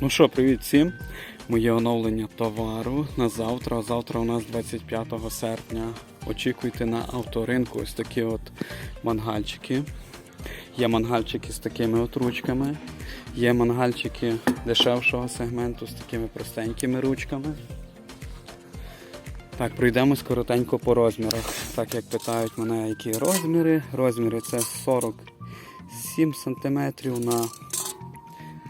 Ну що, привіт всім. Моє оновлення товару на завтра. Завтра у нас 25 серпня. Очікуйте на авторинку ось такі от мангальчики. Є мангальчики з такими от ручками. Є мангальчики дешевшого сегменту з такими простенькими ручками. Так, пройдемось коротенько по розмірах. Так як питають мене, які розміри. Розміри це 47 см на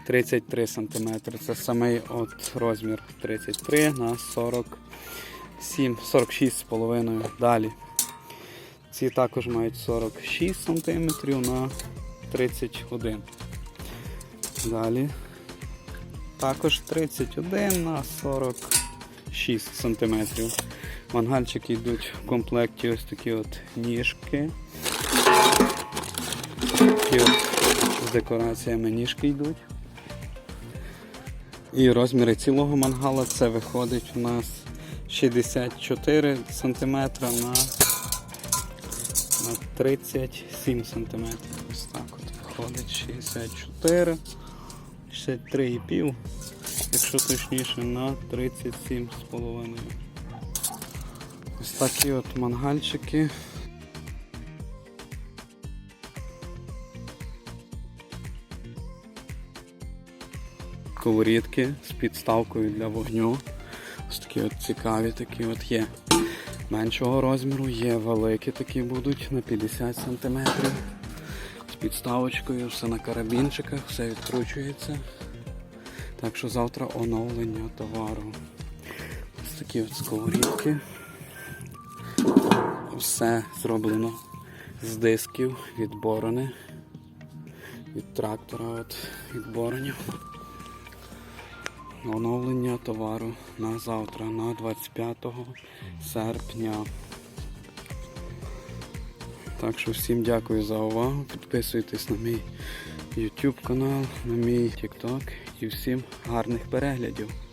33 см. Це самий от розмір 33 на 47, 46,5 далі. Ці також мають 46 см на 31. Далі. Також 31 на 46 см. Мангальчики йдуть в комплекті ось такі от ніжки. Такі от з декораціями ніжки йдуть. І розміри цілого мангала це виходить у нас 64 см на, на 37 см. Ось так от виходить 64, 63,5, якщо точніше, на 37,5. Ось такі от мангальчики. Сковорідки з підставкою для вогню. Ось такі от цікаві такі от є. Меншого розміру, є великі такі будуть на 50 см. З підставочкою, все на карабінчиках, все відкручується. Так що завтра оновлення товару. Ось такі от сковорідки. Все зроблено з дисків від борони, від трактора от, від боронів. Оновлення товару на завтра, на 25 серпня. Так що всім дякую за увагу. Підписуйтесь на мій YouTube канал, на мій TikTok і всім гарних переглядів.